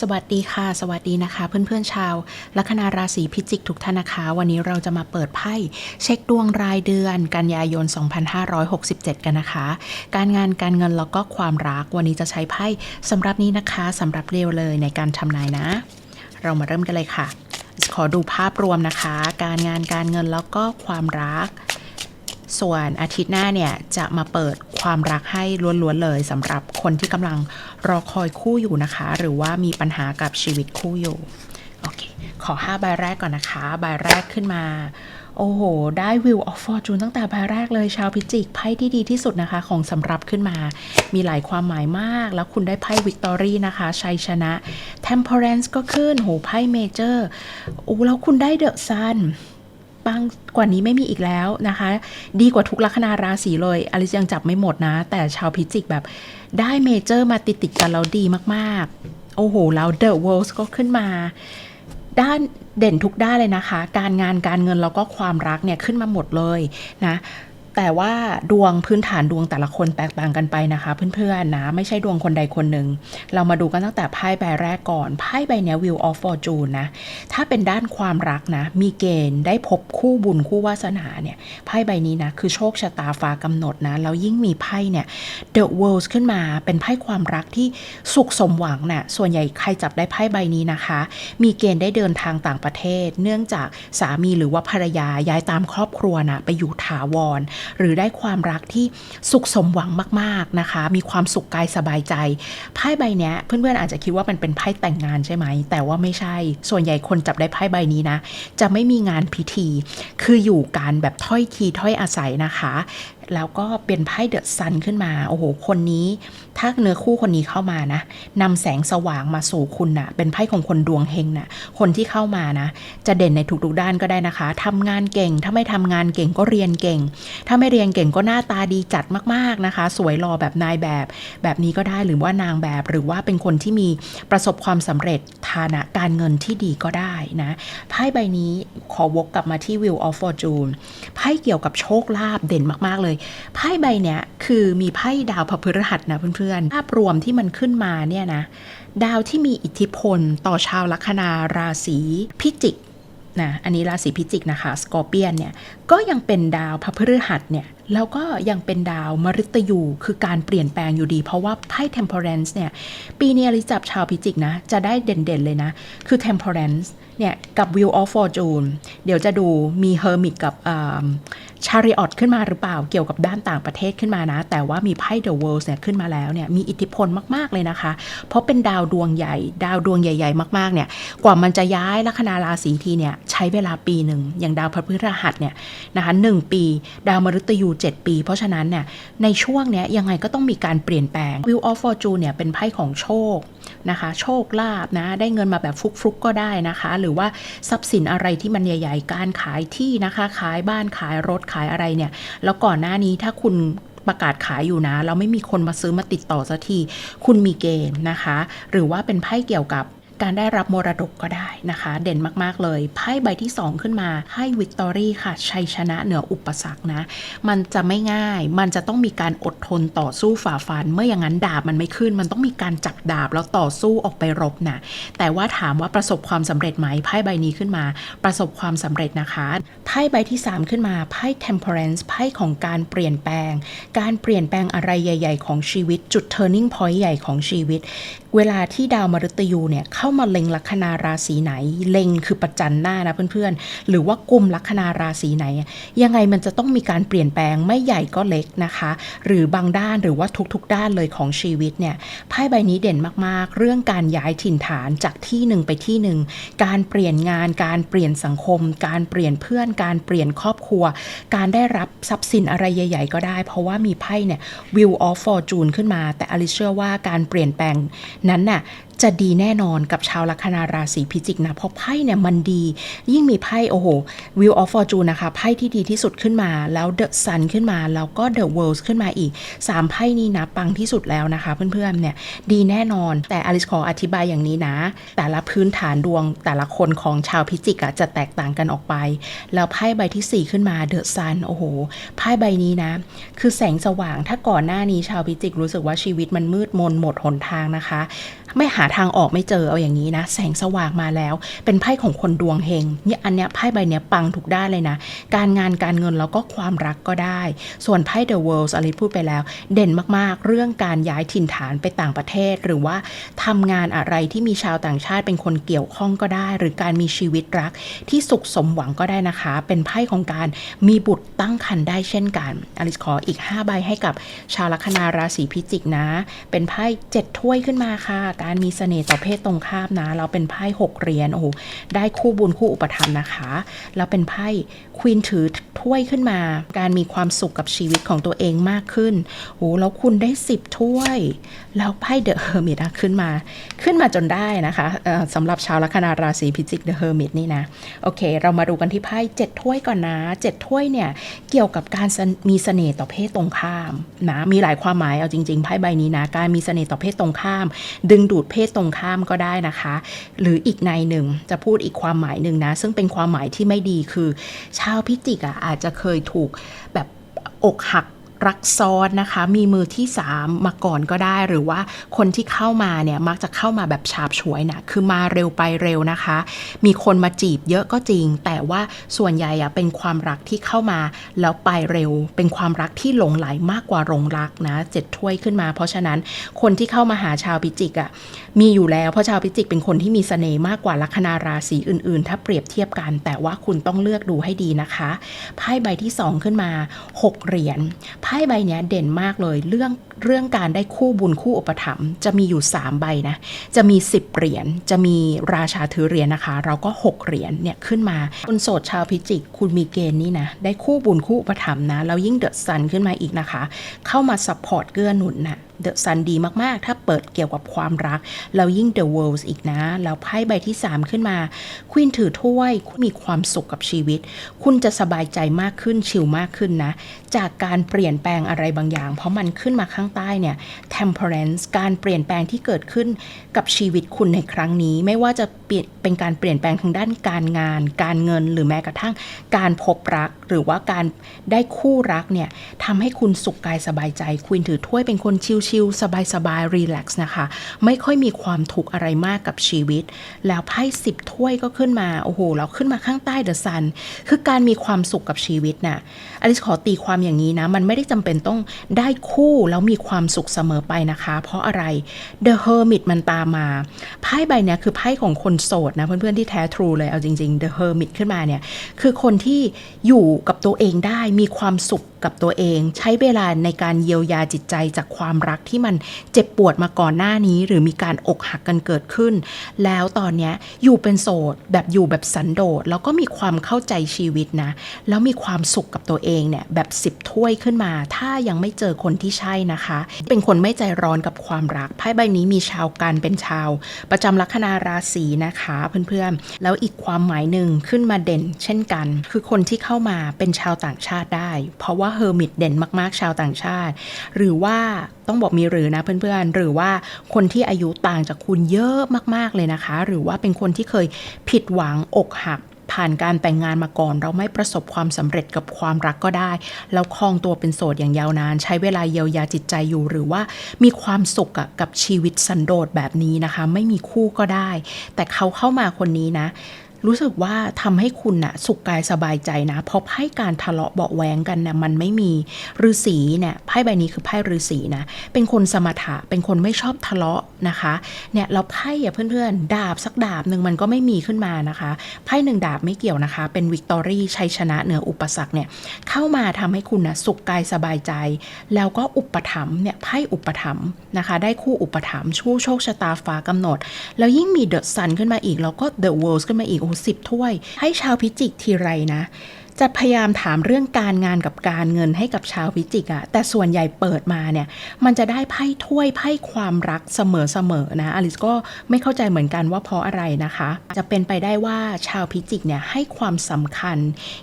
สวัสดีค่ะ สวัสดีนะคะ เพื่อนๆชาว ลัคนาราศีพิจิกทุกท่านนะคะ วันนี้เราจะมาเปิดไพ่เช็คดวงรายเดือน กันยายน 2567 กันนะคะ การงานการเงินแล้วก็ความรักวันนี้จะใช้ไพ่สำหรับนี้นะคะสำหรับเร็วเลยในการทำนายนะ เรามาเริ่มกันเลยค่ะ ขอดูภาพรวมนะคะ การงานการเงินแล้วก็ความรัก ส่วนอาทิตย์หน้าเนี่ยจะมาเปิดความรักให้ล้วนๆเลยสำหรับคนที่กำลังรอคอยคู่อยู่นะคะ หรือว่ามีปัญหากับชีวิตคู่อยู่โอเคขอ5ใบแรกก่อนนะคะใบแรกขึ้นมา โอ้โห ได้ Wheel of Fortune ตั้งแต่ใบแรกเลยชาวพิจิกไพ่ที่ดีที่สุดนะคะของสำรับขึ้นมา มีหลายความหมายมาก แล้วคุณได้ไพ่ Victory นะคะ ชัยชนะ Temperance ก็ขึ้นโหไพ่ Major โอ้แล้วคุณได้ The Sun ปังกว่านี้ไม่มีอีกแล้วนะคะ ดีกว่าทุกลัคนาราศีเลยอลิซยังจับไม่หมดนะ แต่ชาวพิจิกแบบได้เมเจอร์มาติดติดกันแล้วดีมากๆ โอ้โห แล้วเดอะเวิลด์ก็ขึ้นมา ด้านเด่นทุกด้านเลยนะคะ การงานการเงินแล้วก็ความรักเนี่ยขึ้นมาหมดเลยนะ แต่ว่าดวงพื้นฐานดวงแต่ละคนแตกต่างกันไปนะคะ เพื่อนๆนะไม่ใช่ดวงคนใดคนหนึ่ง เรามาดูกันตั้งแต่ไพ่ใบแรกก่อนไพ่ใบนี้ Wheel of Fortune นะ ถ้าเป็นด้านความรักนะ มีเกณฑ์ได้พบคู่บุญคู่วาสนาเนี่ยไพ่ใบนี้นะ คือโชคชะตาฟ้ากำหนดนะ แล้วยิ่งมีไพ่เนี่ย The World ขึ้นมาเป็นไพ่ความรักที่สุขสมหวังน่ะส่วนใหญ่ใครจับได้ไพ่ใบนี้นะคะ มีเกณฑ์ได้เดินทางต่างประเทศ เนื่องจากสามีหรือว่าภรรยาย้ายตามครอบครัวนะไปอยู่ถาวรหรือได้ความรักที่สุขสมหวังมากๆนะคะ มีความสุขกายสบายใจไพ่ใบเนี้ยเพื่อนๆอาจจะคิดว่ามันเป็นไพ่แต่งงานใช่ไหม แต่ว่าไม่ใช่ ส่วนใหญ่คนจับได้ไพ่ใบนี้นะ จะไม่มีงานพิธี คืออยู่การแบบถ้อยทีถ้อยอาศัยนะคะ แล้วก็เป็นไพ่เดอะซันขึ้นมา โอ้โห คนนี้ ถ้าเนื้อคู่คนนี้เข้ามานะนำแสงสว่างมาสู่คุณนะ่ะ เป็นไพ่ของคนดวงเฮงนะ่ะ คนที่เข้ามานะ จะเด่นในทุกๆด้านก็ได้นะคะ ทำงานเก่ง ถ้าไม่ทำงานเก่งก็เรียนเก่ง ถ้าไม่เรียนเก่งก็หน้าตาดีจัดมากๆนะคะ สวยหล่อแบบนายแบบ แบบนี้ก็ได้หรือว่านางแบบ หรือว่าเป็นคนที่มีประสบความสำเร็จฐานะการเงินที่ดีก็ได้นะ ไพ่ใบนี้ขอวกกลับมาที่ Wheel of Fortune ไพ่เกี่ยวกับโชคลาภเด่นมากๆเลยไพ่ใบเนี้ยคือมีไพ่ดาวพฤหัสนะเพื่อนๆ ภาพรวมที่มันขึ้นมาเนี่ยนะ ดาวที่มีอิทธิพลต่อชาวลัคนาราศีพิจิกนะอันนี้ราศีพิจิกนะคะสกอร์เปียนเนี่ยก็ยังเป็นดาวพระพฤหัสเนี่ยแล้วก็ยังเป็นดาวมฤตยูคือการเปลี่ยนแปลงอยู่ดี เพราะว่าไพ่ temperance เนี่ยปีนี้อลิจับชาวพิจิกนะ จะได้เด่นๆเลยนะ คือ temperance เนี่ยกับ wheel of fortune เดี๋ยวจะดูมี hermit กับชาริออตขึ้นมาหรือเปล่าเกี่ยวกับด้านต่างประเทศขึ้นมานะ แต่ว่ามีไพ่ the world เนี่ยขึ้นมาแล้วเนี่ยมีอิทธิพลมาก ๆ เลยนะคะ เพราะเป็นดาวดวงใหญ่ ดาวดวงใหญ่ ๆ มากๆเนี่ยกว่ามันจะย้ายลัคนาราศีทีเนี่ยใช้เวลาปีหนึ่งอย่างดาวพระพฤหัสเนี่ยนะคะหนึ่งปี ดาวมฤตยู 7 ปี เพราะฉะนั้นเนี่ยในช่วงเนี้ยยังไงก็ต้องมีการเปลี่ยนแปลง Wheel of Fortune เนี่ยเป็นไพ่ของโชคนะคะโชคลาภนะได้เงินมาแบบฟุกๆก็ได้นะคะ หรือว่าทรัพย์สินอะไรที่มันใหญ่ ๆ การขายที่นะคะขายบ้านขายรถขายอะไรเนี่ย แล้วก่อนหน้านี้ถ้าคุณประกาศขายอยู่นะ เราไม่มีคนมาซื้อมาติดต่อสักที คุณมีเกณฑ์นะคะ หรือว่าเป็นไพ่เกี่ยวกับ การได้รับมรดกก็ได้นะคะ เด่นมากๆเลยไพ่ใบที่ 2 ขึ้นมาไพ่วิกตอรี่ค่ะ ชัยชนะเหนืออุปสรรคนะ มันจะไม่ง่าย มันจะต้องมีการอดทนต่อสู้ฝ่าฟัน เมื่ออย่างนั้นดาบมันไม่ขึ้น มันต้องมีการจับดาบแล้วต่อสู้ออกไปรบนะแต่ว่าถามว่าประสบความสำเร็จไหมไพ่ใบนี้ขึ้นมา ประสบความสำเร็จนะคะไพ่ใบที่ 3 ขึ้นมาไพ่ temperance ไพ่ของการเปลี่ยนแปลง การเปลี่ยนแปลงอะไรใหญ่ ๆ ของชีวิต จุด turning point ใหญ่ของชีวิต เวลาที่ดาวมฤตยูเนี่ยเข้ามาเล็งลัคนาราศีไหน เล็งคือประจันหน้านะเพื่อนๆ หรือว่ากลุ่มลัคนาราศีไหน ยังไงมันจะต้องมีการเปลี่ยนแปลงไม่ใหญ่ก็เล็กนะคะ หรือบางด้านหรือว่าทุกๆ ด้านเลยของชีวิตเนี่ยไพ่ใบนี้เด่นมากๆ เรื่องการย้ายถิ่นฐานจากที่หนึ่งไปที่หนึ่งการเปลี่ยนงานการเปลี่ยนสังคม การเปลี่ยนเพื่อน การเปลี่ยนครอบครัว การได้รับทรัพย์สินอะไรใหญ่ ๆ ก็ได้ เพราะว่ามีไพ่เนี่ย Wheel of Fortune ขึ้นมา แต่อลิเชื่อว่าการเปลี่ยนแปลงนั้นน่ะ จะดีแน่นอนกับชาวลัคนาราศีพิจิกนะ เพราะไพ่เนี่ยมันดี ยิ่งมีไพ่โอ้โห Wheel of Fortune นะคะ ไพ่ที่ดีที่สุดขึ้นมา แล้ว The Sun ขึ้นมา แล้วก็ The World ขึ้นมาอีก 3 ไพ่นี้นะ ปังที่สุดแล้วนะคะ เพื่อนๆเนี่ยดีแน่นอน แต่อลิสขออธิบายอย่างนี้นะ แต่ละพื้นฐานดวงแต่ละคนของชาวพิจิกอะจะแตกต่างกันออกไป แล้วไพ่ใบที่ 4 ขึ้นมา The Sun โอ้โหไพ่ใบนี้นะ คือแสงสว่างถ้าก่อนหน้านี้ชาวพิจิกรู้สึกว่าชีวิตมันมืดมนหมดหนทางนะคะ ไม่หาทางออกไม่เจอเอาอย่างนี้นะ แสงสว่างมาแล้ว เป็นไพ่ของคนดวงเฮงเนี่ยอันเนี้ยไพ่ใบเนี้ยปังทุกด้านเลยนะ การงานการเงินแล้วก็ความรักก็ได้ ส่วนไพ่ The World อลิซพูดไปแล้ว เด่นมากๆ เรื่องการย้ายถิ่นฐานไปต่างประเทศ หรือว่าทำงานอะไรที่มีชาวต่างชาติเป็นคนเกี่ยวข้องก็ได้ หรือการมีชีวิตรักที่สุขสมหวังก็ได้นะคะ เป็นไพ่ของการมีบุตรตั้งครรภ์ได้เช่นกันอลิซขออีก 5 ใบให้กับชาวลัคนาราศีพิจิกนะ เป็นไพ่เจ็ดถ้วยขึ้นมาค่ะการมีเสน่ห์ต่อเพศตรงข้ามนะ เราเป็นไพ่หกเหรียญโอ้โหได้คู่บุญคู่อุปถัมภ์นะคะ แล้วเป็นไพ่ ควีนถือถ้วยขึ้นมา การมีความสุขกับชีวิตของตัวเองมากขึ้นโอ้แล้วคุณได้สิบถ้วย แล้วไพ่เดอะเฮอร์มิตขึ้นมา ขึ้นมาจนได้นะคะสำหรับชาวลัคนาราศีพิจิกเดอะเฮอร์มิตนี่นะ โอเค เรามาดูกันที่ไพ่เจ็ดถ้วยก่อนนะเจ็ดถ้วยเนี่ย เกี่ยวกับการมีเสน่ห์ต่อเพศตรงข้ามนะมีหลายความหมายเอาจริงๆไพ่ใบนี้นะ การมีเสน่ห์ต่อเพศตรงข้าม ดึงดูดเพศตรงข้ามก็ได้นะคะ หรืออีกในหนึ่งจะพูดอีกความหมายหนึ่งนะ ซึ่งเป็นความหมายที่ไม่ดีคือชาวพิจิกอะอาจจะเคยถูกแบบอกหัก รักซ้อนนะคะ มีมือที่ 3 มาก่อนก็ได้ หรือว่าคนที่เข้ามาเนี่ยมักจะเข้ามาแบบฉาบฉวยนะคือมาเร็วไปเร็วนะคะ มีคนมาจีบเยอะก็จริง แต่ว่าส่วนใหญ่อะเป็นความรักที่เข้ามาแล้วไปเร็ว เป็นความรักที่หลงไหลมากกว่าหลงรักนะเจ็ดถ้วยขึ้นมา เพราะฉะนั้นคนที่เข้ามาหาชาวพิจิกอะมีอยู่แล้วเพราะชาวพิจิกเป็นคนที่มีเสน่ห์มากกว่าลัคนาราศีอื่น ๆ ถ้าเปรียบเทียบกัน แต่ว่าคุณต้องเลือกดูให้ดีนะคะไพ่ใบที่สองขึ้นมาหกเหรียญไพ่ใบเนี้ยเด่นมากเลยเรื่อง เรื่องการได้คู่บุญคู่อุปถัมภ์จะมีอยู่ 3 ใบนะ จะมี 10 เหรียญ จะมีราชาถือเหรียญนะคะ เราก็ 6 เหรียญเนี่ยขึ้นมาคนโสดชาวพิจิก คุณมีเกณฑ์นี่นะ ได้คู่บุญคู่อุปถัมภ์นะ แล้วยิ่งเดอะซันขึ้นมาอีกนะคะ เข้ามาซัพพอร์ตเกื้อหนุนนะเดอะซันดีมาก ๆ ถ้าเปิดเกี่ยวกับความรัก แล้วยิ่ง The World อีกนะ แล้วไพ่ใบที่ 3 ขึ้นมาควีนถือถ้วยคุณมีความสุขกับชีวิต คุณจะสบายใจมากขึ้นชิลมากขึ้นนะ จากการเปลี่ยนแปลงอะไรบางอย่าง เพราะมันขึ้นมาข้างใต้เนี่ย temperance การเปลี่ยนแปลงที่เกิดขึ้นกับชีวิตคุณในครั้งนี้ ไม่ว่าจะเปลี่ยนเป็นการเปลี่ยนแปลงทางด้านการงาน การเงินหรือแม้กระทั่งการพบรัก หรือว่าการได้คู่รักเนี่ยทำให้คุณสุขกายสบายใจ คุณถือถ้วยเป็นคนชิลๆสบายๆรีแลกซ์นะคะ ไม่ค่อยมีความทุกข์อะไรมากกับชีวิต แล้วไพ่สิบถ้วยก็ขึ้นมาโอ้โหแล้วขึ้นมาข้างใต้เดอะซันคือการมีความสุขกับชีวิตน่ะอลิสขอตีความอย่างนี้นะ มันไม่ได้จำเป็นต้องได้คู่แล้วมีความสุขเสมอไปนะคะ เพราะอะไร The Hermit มันตามมา ไพ่ใบเนี้ยคือไพ่ของคนโสดนะ เพื่อนๆ ที่แท้ทรูเลยเอาจริง ๆ The Hermit ขึ้นมาเนี่ย คือคนที่อยู่กับตัวเองได้มีความสุขกับตัวเอง ใช้เวลาในการเยียวยาจิตใจจากความรักที่มันเจ็บปวดมาก่อนหน้านี้ หรือมีการอกหักกันเกิดขึ้น แล้วตอนนี้อยู่เป็นโสดแบบอยู่แบบสันโดษแล้วก็มีความเข้าใจชีวิตนะ แล้วมีความสุขกับตัวเองเนี่ยแบบสิบถ้วยขึ้นมา ถ้ายังไม่เจอคนที่ใช่นะคะ เป็นคนไม่ใจร้อนกับความรักไพ่ใบนี้มีชาวกันเป็นชาว ประจำลัคนาราศีนะคะเพื่อนๆ แล้วอีกความหมายหนึ่งขึ้นมาเด่น เช่นกัน คือคนที่เข้ามาเป็นชาวต่างชาติได้ เพราะว่าเฮอร์มิตเด่นมากๆ ชาวต่างชาติ หรือว่าต้องบอกมีหรือนะเพื่อนๆ หรือว่าคนที่อายุต่างจากคุณเยอะมากๆเลยนะคะ หรือว่าเป็นคนที่เคยผิดหวังอกหักผ่านการแต่งงานมาก่อน เราไม่ประสบความสำเร็จกับความรักก็ได้ แล้วคลองตัวเป็นโสดอย่างยาวนาน ใช้เวลาเยียวยาจิตใจอยู่หรือว่ามีความสุขกับชีวิตสันโดษแบบนี้นะคะ ไม่มีคู่ก็ได้ แต่เขาเข้ามาคนนี้นะ รู้สึกว่าทำให้คุณน่ะสุขกายสบายใจนะเพราะไพ่การทะเลาะเบาแวงกันนะมันไม่มีฤาษีเนี่ยไพ่ใบนี้คือไพ่ฤาษีนะเป็นคนสมถะเป็นคนไม่ชอบทะเลาะนะคะเนี่ยเราไพ่อะเพื่อนๆ ดาบสักดาบหนึ่งมันก็ไม่มีขึ้นมานะคะไพ่หนึ่งดาบไม่เกี่ยวนะคะ เป็นวิกตอรี่ชัยชนะเหนืออุปสรรคเนี่ยเข้ามาทำให้คุณนะสุขกายสบายใจ แล้วก็อุปถัมภ์เนี่ยไพ่อุปถัมภ์นะคะ ได้คู่อุปถัมภ์ชู้โชคชะตาฟ้ากำหนด แล้วยิ่งมีเดอะซันขึ้นมาอีกแล้วก็เดอะเวิลด์ขึ้นมาอีกสิบถ้วย ให้ชาวพิจิกทีไรนะ จะพยายามถามเรื่องการงานกับการเงินให้กับชาวพิจิกอะแต่ส่วนใหญ่เปิดมาเนี่ย มันจะได้ไพ่ถ้วยไพ่ความรักเสมอๆนะอลิสก็ไม่เข้าใจเหมือนกันว่าเพราะอะไรนะคะ จะเป็นไปได้ว่าชาวพิจิกเนี่ยให้ความสำคัญ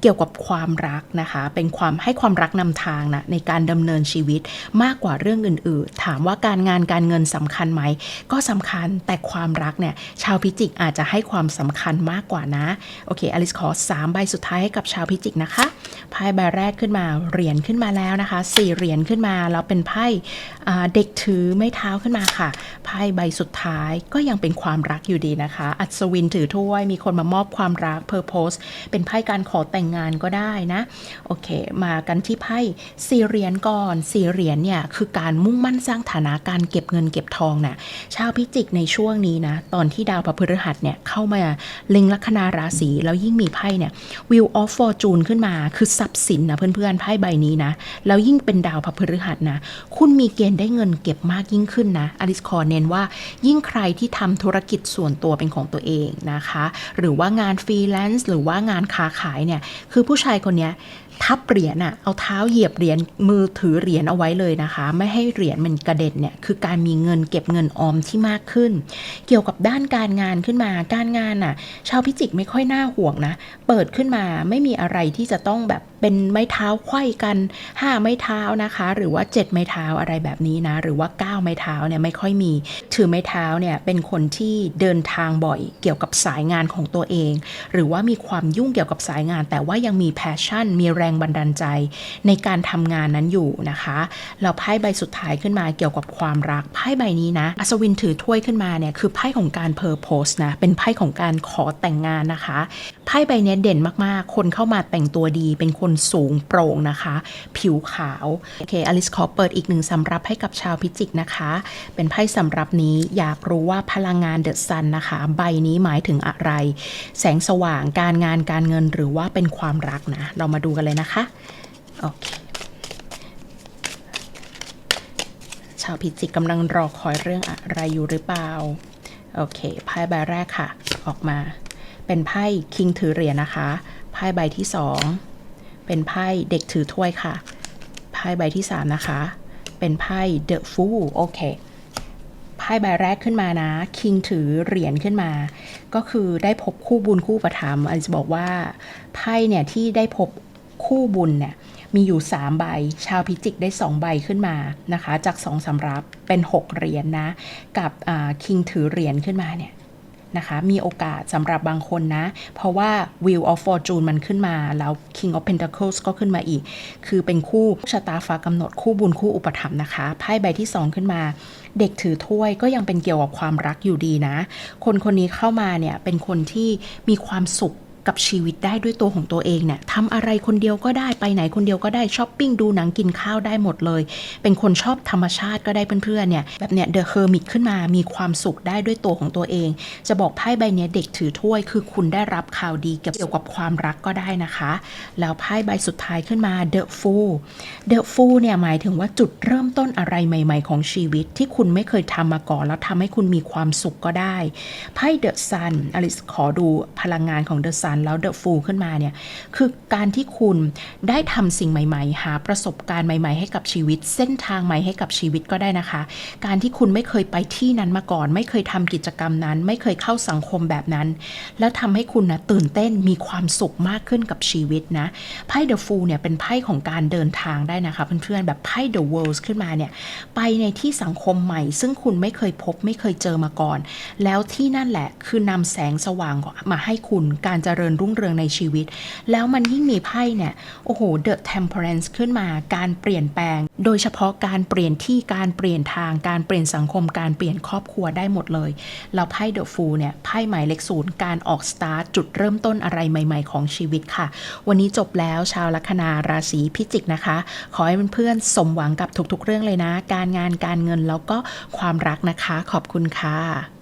เกี่ยวกับความรักนะคะ เป็นความให้ความรักนำทางนะในการดำเนินชีวิตมากกว่าเรื่องอื่น ๆ ถามว่าการงานการเงินสำคัญไหม ก็สำคัญแต่ความรักเนี่ยชาวพิจิกอาจจะให้ความสำคัญมากกว่านะโอเคอลิสขอ3ใบสุดท้ายให้กับชาวพิจิกนะคะ ไพ่ใบแรกขึ้นมาเหรียญขึ้นมาแล้วนะคะสี่เหรียญขึ้นมาแล้วเป็นไพ่เด็กถือไม้เท้าขึ้นมาค่ะไพ่ใบสุดท้ายก็ยังเป็นความรักอยู่ดีนะคะ อัศวินถือถ้วย มีคนมามอบความรัก purpose เป็นไพ่การขอแต่งงานก็ได้นะ โอเค มากันที่ไพ่สี่เหรียญก่อนสี่เหรียญเนี่ยคือการมุ่งมั่นสร้างฐานะการเก็บเงินเก็บทองน่ะชาวพิจิกในช่วงนี้นะ ตอนที่ดาวพฤหัสเนี่ยเข้ามาเล็งลัคนาราศีแล้วยิ่งมีไพ่เนี่ย Wheel of Fortune ขึ้นมาคือทรัพย์สินนะเพื่อนๆไพ่ใบนี้นะ แล้วยิ่งเป็นดาวพฤหัสนะ คุณมีเกณฑ์ได้เงินเก็บมากยิ่งขึ้นนะอลิสคอเน้นว่ายิ่งใครที่ทำธุรกิจส่วนตัวเป็นของตัวเองนะคะ หรือว่างานฟรีแลนซ์หรือว่างานค้าขายเนี่ย คือผู้ชายคนเนี้ย ทับเหรียญอะเอาเท้าเหยียบเหรียญมือถือเหรียญเอาไว้เลยนะคะ ไม่ให้เหรียญมันกระเด็นเนี่ยคือการมีเงินเก็บเงินออมที่มากขึ้น เกี่ยวกับด้านการงานขึ้นมาการงานอะชาวพิจิกไม่ค่อยน่าห่วงนะ เปิดขึ้นมาไม่มีอะไรที่จะต้องแบบ เป็นไม้เท้าไขว้กัน 5 ไม้เท้านะคะ หรือว่า 7 ไม้เท้าอะไรแบบนี้นะ หรือว่า 9 ไม้เท้าเนี่ยไม่ค่อยมี ถือไม้เท้าเนี่ยเป็นคนที่เดินทางบ่อยเกี่ยวกับสายงานของตัวเอง หรือว่ามีความยุ่งเกี่ยวกับสายงาน แต่ว่ายังมีแพชชั่น มีแรงบันดาลใจ ในการทำงานนั้นอยู่นะคะแล้วไพ่ใบสุดท้ายขึ้นมาเกี่ยวกับความรักไพ่ใบนี้นะ อัศวินถือถ้วยขึ้นมาเนี่ยคือไพ่ของการเพอร์โพสนะ เป็นไพ่ของการขอแต่งงานนะคะ ไพ่ใบนี้เด่นมากๆ คนเข้ามาแต่งตัวดี เป็นคนสูงโปร่งนะคะ ผิวขาวโอเคอลิสขอเปิดอีกหนึ่งสำรับให้กับชาวพิจิกนะคะ เป็นไพ่สำรับนี้อยากรู้ว่าพลังงานเดอะซันนะคะ ใบนี้หมายถึงอะไร แสงสว่างการงานการเงินหรือว่าเป็นความรักนะ เรามาดูกันเลยนะคะโอเคชาวพิจิกกำลังรอคอยเรื่องอะไรอยู่หรือเปล่าโอเคไพ่ใบแรกค่ะ ออกมา เป็นไพ่คิงถือเหรียญนะคะไพ่ใบที่สอง เป็นไพ่เด็กถือถ้วยค่ะ ไพ่ใบที่สามนะคะ เป็นไพ่เดอะฟูโอเค ไพ่ใบแรกขึ้นมานะ คิงถือเหรียญขึ้นมา ก็คือได้พบคู่บุญคู่ประถมอันจะบอกว่าไพ่เนี่ยที่ได้พบคู่บุญเนี่ยมีอยู่ 3 ใบ ชาวพิจิกได้ 2 ใบขึ้นมานะคะ จาก 2สำรับเป็น 6 เหรียญนนะ กับคิงถือเหรียญขึ้นมาเนี่ย นะคะ มีโอกาสสำหรับบางคนนะ เพราะว่า Wheel of Fortune มันขึ้นมา แล้ว King of Pentacles ก็ขึ้นมาอีก คือเป็นคู่ชะตาฟ้ากำหนดคู่บุญคู่อุปถัมภ์นะคะไพ่ใบที่ 2 ขึ้นมา เด็กถือถ้วยก็ยังเป็นเกี่ยวกับความรักอยู่ดีนะ คนคนนี้เข้ามาเนี่ยเป็นคนที่มีความสุข กับชีวิตได้ด้วยตัวของตัวเองเนี่ยทำอะไรคนเดียวก็ได้ไปไหนคนเดียวก็ได้ช้อปปิ้งดูหนังกินข้าวได้หมดเลย เป็นคนชอบธรรมชาติก็ได้เพื่อนๆเนี่ยแบบเนี้ยเดอะเฮอร์มิตขึ้นมามีความสุขได้ด้วยตัวของตัวเอง จะบอกไพ่ใบนี้เด็กถือถ้วย คือคุณได้รับข่าวดีเกี่ยวกับความรักก็ได้นะคะ แล้วไพ่ใบสุดท้ายขึ้นมาเดอะฟูลเดอะฟูลเนี่ยหมายถึงว่าจุดเริ่มต้นอะไรใหม่ ๆ ของชีวิตที่คุณไม่เคยทำมาก่อน แล้วทำให้คุณมีความสุขก็ได้ไพ่เดอะซันอลิสขอดูพลังงานของเดอะซันแล้วเดอะฟูลขึ้นมาเนี่ยคือการที่คุณได้ทำสิ่งใหม่ ๆ หาประสบการณ์ใหม่ ๆ ให้กับชีวิต เส้นทางใหม่ให้กับชีวิตก็ได้นะคะ การที่คุณไม่เคยไปที่นั้นมาก่อน ไม่เคยทำกิจกรรมนั้น ไม่เคยเข้าสังคมแบบนั้น แล้วทำให้คุณนะตื่นเต้นมีความสุขมากขึ้นกับชีวิตนะไพ่เดอะฟูลเนี่ยเป็นไพ่ของการเดินทางได้นะคะเพื่อนๆแบบไพ่เดอะเวิลด์ขึ้นมาเนี่ยไปในที่สังคมใหม่ ซึ่งคุณไม่เคยพบไม่เคยเจอมาก่อน แล้วที่นั่นแหละคือนำแสงสว่างมาให้คุณการเจริญรุ่งเรืองในชีวิต แล้วมันยิ่งมีไพ่เนี่ยโอ้โห The Temperance ขึ้นมาการเปลี่ยนแปลง โดยเฉพาะการเปลี่ยนที่การเปลี่ยนทางการเปลี่ยนสังคมการเปลี่ยนครอบครัวได้หมดเลยแล้วไพ่ The Fool เนี่ยไพ่หมายเลขศูนย์การออกสตาร์ทจุดเริ่มต้นอะไรใหม่ ๆ ของชีวิตค่ะ วันนี้จบแล้วชาวลัคนาราศีพิจิกนะคะ ขอให้เพื่อนๆสมหวังกับทุกๆ เรื่องเลยนะ การงานการเงินแล้วก็ความรักนะคะ ขอบคุณค่ะ